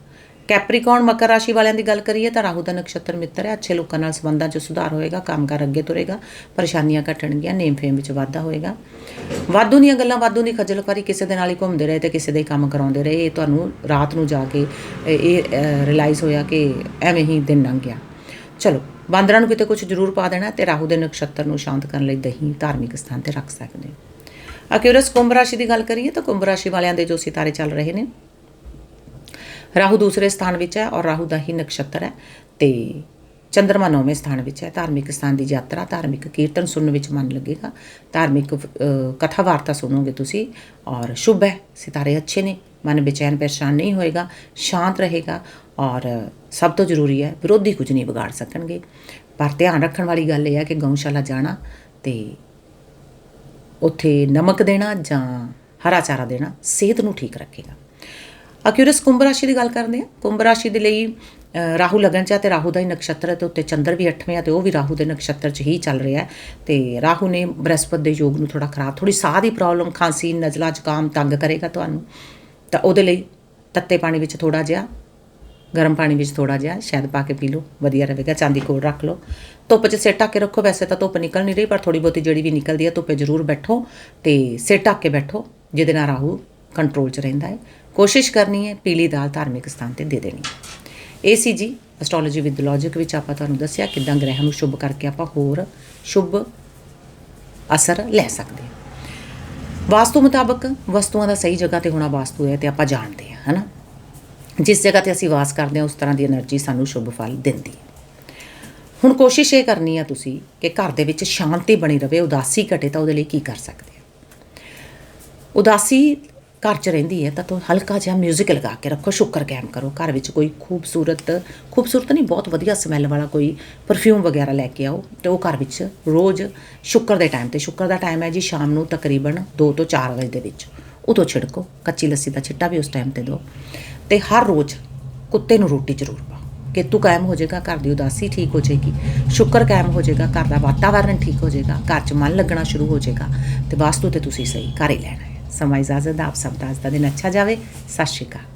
ਕੈਪਰੀਕੌਨ ਮਕਰ ਰਾਸ਼ੀ ਵਾਲਿਆਂ ਦੀ ਗੱਲ ਕਰੀਏ ਤਾਂ ਰਾਹੂ ਦਾ ਨਕਸ਼ਤਰ ਮਿੱਤਰ ਹੈ। ਅੱਛੇ ਲੋਕਾਂ ਨਾਲ ਸੰਬੰਧਾਂ 'ਚ ਸੁਧਾਰ ਹੋਏਗਾ, ਕੰਮਕਾਰ ਅੱਗੇ ਤੁਰੇਗਾ, ਪਰੇਸ਼ਾਨੀਆਂ ਘਟਣਗੀਆਂ, ਨੇਮ ਫੇਮ ਵਿੱਚ ਵਾਧਾ ਹੋਏਗਾ। ਵਾਧੂ ਦੀਆਂ ਗੱਲਾਂ, ਵਾਧੂ ਦੀ ਖੱਜਲਖਵਾਰੀ ਕਿਸੇ ਦੇ ਨਾਲ ਹੀ ਘੁੰਮਦੇ ਰਹੇ ਤੇ ਕਿਸੇ ਦੇ ਕੰਮ ਕਰਾਉਂਦੇ ਰਹੇ। ਇਹ ਤੁਹਾਨੂੰ ਰਾਤ ਨੂੰ ਜਾ ਕੇ ਇਹ- ਇਹ ਰਿਅਲਾਈਜ਼ ਹੋਇਆ ਕਿ ਐਵੇਂ ਹੀ ਦਿਨ ਲੰਘ ਗਿਆ। ਚਲੋ, ਬਾਂਦਰਾਂ ਨੂੰ ਕਿਤੇ ਕੁਝ ਜ਼ਰੂਰ ਪਾ ਦੇਣਾ ਤੇ ਰਾਹੂ ਦੇ ਨਕਸ਼ਤਰ ਨੂੰ ਸ਼ਾਂਤ ਕਰਨ ਲਈ ਦਹੀਂ ਧਾਰਮਿਕ ਸਥਾਨ ਤੇ ਰੱਖ ਸਕਦੇ ਹੋ। ਅਕਿਊਰਸ ਕੁੰਭ ਰਾਸ਼ੀ ਦੀ ਗੱਲ ਕਰੀਏ ਤਾਂ ਕੁੰਭ ਰਾਸ਼ੀ ਵਾਲਿਆਂ ਦੇ ਜੋ ਸਿਤਾਰੇ ਚੱਲ ਰਹੇ ਨੇ ਰਾਹੂ ਦੂਸਰੇ ਸਥਾਨ ਵਿੱਚ ਹੈ ਔਰ ਰਾਹੂ ਦਾ ਹੀ ਨਕਸ਼ਤਰ ਹੈ ਤੇ ਚੰ드ਰਮਾ ਨੌਵੇਂ ਸਥਾਨ ਵਿੱਚ ਹੈ। ਧਾਰਮਿਕ ਸਥਾਨ ਦੀ ਯਾਤਰਾ ਧਾਰਮਿਕ ਕੀਰਤਨ ਸੁਣਨ ਵਿੱਚ ਮਨ ਲੱਗੇਗਾ। ਧਾਰਮਿਕ ਕਥਾ ਵਾਰਤਾ ਸੁਣੋਗੇ ਤੁਸੀਂ ਔਰ ਸ਼ੁਭ ਹੈ। ਸਿਤਾਰੇ ਅੱਛੇ ਨੇ, ਮਨ ਬੇਚੈਨ ਪਰੇਸ਼ਾਨ ਨਹੀਂ ਹੋਏਗਾ, ਸ਼ਾਂਤ ਰਹੇਗਾ ਔਰ ਸਭ ਤੋਂ ਜ਼ਰੂਰੀ ਹੈ ਵਿਰੋਧੀ ਕੁਝ ਨਹੀਂ ਵਿਗਾੜ ਸਕਣਗੇ। ਪਰ ਧਿਆਨ ਰੱਖਣ ਵਾਲੀ ਗੱਲ ਇਹ ਹੈ ਕਿ ਗਊਸ਼ਾਲਾ ਜਾਣਾ ਤੇ ਉੱਥੇ ਨਮਕ ਦੇਣਾ ਜਾਂ ਹਰਾ ਚਾਰਾ ਦੇਣਾ ਸਿਹਤ ਨੂੰ ਠੀਕ ਰੱਖੇਗਾ। ਅਕਿਊਰਸ ਕੁੰਭ ਰਾਸ਼ੀ ਦੀ ਗੱਲ ਕਰਦੇ ਹਾਂ। ਕੁੰਭ ਰਾਸ਼ੀ ਦੇ ਲਈ ਰਾਹੂ ਲਗਨ ਚ ਹੈ ਤੇ ਰਾਹੂ ਦਾ ਹੀ ਨਕਸ਼ਤਰ ਹੈ ਤੇ ਉੱਤੇ ਚੰਦਰ ਵੀ 8ਵੇਂ ਆ ਤੇ ਉਹ ਵੀ ਰਾਹੂ ਦੇ ਨਕਸ਼ਤਰ ਚ ਹੀ ਚੱਲ ਰਿਹਾ ਹੈ। ਤੇ ਰਾਹੂ ਨੇ ਬ੍ਰਹਸਪਤ ਦੇ ਯੋਗ ਨੂੰ ਥੋੜਾ ਖਰਾਬ ਥੋੜੀ ਸਾਹ ਦੀ ਪ੍ਰੋਬਲਮ ਖਾਂਸੀ, ਨਜ਼ਲਾ ਜ਼ੁਕਾਮ ਤੰਗ ਕਰੇਗਾ ਤੁਹਾਨੂੰ। ਤਾਂ ਉਹਦੇ ਲਈ ਤੱਤੇ ਪਾਣੀ ਵਿੱਚ ਥੋੜਾ ਜਿਹਾ, ਗਰਮ ਪਾਣੀ ਵਿੱਚ ਥੋੜਾ ਜਿਹਾ ਸ਼ਹਿਦ ਪਾ ਕੇ ਪੀ ਲਓ, ਵਧੀਆ ਰਹੇਗਾ, ਚਾਂਦੀ ਕੋਲ ਰੱਖ ਲਓ। ਧੁੱਪ 'ਚ ਸਿਰ ਢੱਕ ਕੇ ਰੱਖੋ, ਵੈਸੇ ਤਾਂ ਧੁੱਪ ਨਿਕਲ ਨਹੀਂ ਰਹੀ, ਪਰ ਥੋੜੀ ਬਹੁਤੀ ਜਿਹੜੀ ਵੀ ਨਿਕਲਦੀ ਹੈ, ਧੁੱਪੇ ਜ਼ਰੂਰ ਬੈਠੋ ਤੇ ਸਿਰ ਢੱਕ ਕੇ ਬੈਠੋ, ਜਿਹਦੇ ਨਾਲ ਰਾਹੂ ਕੰਟਰੋਲ 'ਚ ਰਹਿੰਦਾ ਹੈ। ਕੋਸ਼ਿਸ਼ ਕਰਨੀ ਹੈ, ਪੀਲੀ ਦਾਲ ਧਾਰਮਿਕ ਸਥਾਨ ਤੇ ਦੇ ਦੇਣੀ ਹੈ। ਇਹ ਸੀ ਜੀ ਐਸਟ੍ਰੋਲੋਜੀ ਵਿਦ ਲੌਜੀਕ ਵਿੱਚ ਆਪਾਂ ਤੁਹਾਨੂੰ ਦੱਸਿਆ ਕਿਦਾਂ ਗ੍ਰਹਿ ਨੂੰ ਸ਼ੁਭ ਕਰਕੇ ਆਪਾਂ ਹੋਰ ਸ਼ੁਭ ਅਸਰ ਲੈ ਸਕਦੇ ਹਾਂ। ਵਾਸਤੂ ਮੁਤਾਬਕ ਵਸਤੂਆਂ ਦਾ ਸਹੀ ਜਗ੍ਹਾ ਤੇ ਹੋਣਾ ਵਾਸਤੂ ਹੈ ਤੇ ਆਪਾਂ ਜਾਣਦੇ ਹਾਂ, ਹਨਾ? ਜਿਸ ਜਗ੍ਹਾ ਤੇ ਅਸੀਂ ਵਾਸ ਕਰਦੇ ਹਾਂ, ਉਸ ਤਰ੍ਹਾਂ ਦੀ એનર્ਜੀ ਸਾਨੂੰ ਸ਼ੁਭ ਫਲ ਦਿੰਦੀ ਹੈ। ਹੁਣ ਕੋਸ਼ਿਸ਼ ਇਹ ਕਰਨੀ ਆ ਤੁਸੀਂ ਕਿ ਘਰ ਦੇ ਵਿੱਚ ਸ਼ਾਂਤੀ ਬਣੀ ਰਹੇ ਉਦਾਸੀ ਘਟੇ ਤਾਂ ਉਹਦੇ ਲਈ ਕੀ ਕਰ ਸਕਦੇ ਉਦਾਸੀ ਘਰ 'ਚ ਰਹਿੰਦੀ ਹੈ, ਤਾਂ ਤੂੰ ਹਲਕਾ ਜਿਹਾ 뮤직 ਲਗਾ ਕੇ ਰੱਖੋ, ਸ਼ੁਕਰ ਕੈਮ ਕਰੋ। ਘਰ ਵਿੱਚ ਕੋਈ ਖੂਬਸੂਰਤ ਖੂਬਸੂਰਤ ਨਹੀਂ, ਬਹੁਤ ਵਧੀਆ ਸਮੈਲ ਵਾਲਾ ਕੋਈ ਪਰਫਿਊਮ ਵਗੈਰਾ ਲੈ ਕੇ ਆਓ ਤੇ ਉਹ ਘਰ ਵਿੱਚ ਰੋਜ਼ ਸ਼ੁਕਰ ਦੇ ਟਾਈਮ ਤੇ, ਸ਼ੁਕਰ ਦਾ ਟਾਈਮ ਹੈ ਜੀ ਸ਼ਾਮ ਨੂੰ ਤਕਰੀਬਨ 2 ਤੋਂ 4 ਵਜੇ ਦੇ ਵਿੱਚ। ਉਦੋਂ ਛਿੜਕੋ, ਕੱਚੀ ਲੱਸੀ ਦਾ ਛਿੱਟਾ ਵੀ ਉਸ ਟਾਈਮ ਤੇ ਦਿਓ। ਤੇ ਹਰ ਰੋਜ਼ ਕੁੱਤੇ ਨੂੰ ਰੋਟੀ ਜ਼ਰੂਰ ਪਾਓ। ਕੇਤੂ ਕਾਇਮ ਹੋ ਜਾਏਗਾ, ਘਰ ਦੀ ਉਦਾਸੀ ਠੀਕ ਹੋ ਜਾਏਗੀ। ਸ਼ੁਕਰ ਕਾਇਮ ਹੋ ਜਾਏਗਾ, ਘਰ ਦਾ ਵਾਤਾਵਰਣ ਠੀਕ ਹੋ ਜਾਏਗਾ, ਘਰ 'ਚ ਮਨ ਲੱਗਣਾ ਸ਼ੁਰੂ ਹੋ ਜਾਏਗਾ ਤੇ ਵਾਸਤੂ ਤੇ ਤੁਸੀਂ ਸਹੀ ਕਰ ਹੀ ਲੈਣਾ ਸਮਾਂ ਇਜਾਜ਼ਤ ਦਾ ਆਪ ਸਭ ਦਾ ਅੱਜ ਦਾ ਦਿਨ ਅੱਛਾ ਜਾਵੇ। ਸਤਿ ਸ਼੍ਰੀ ਅਕਾਲ।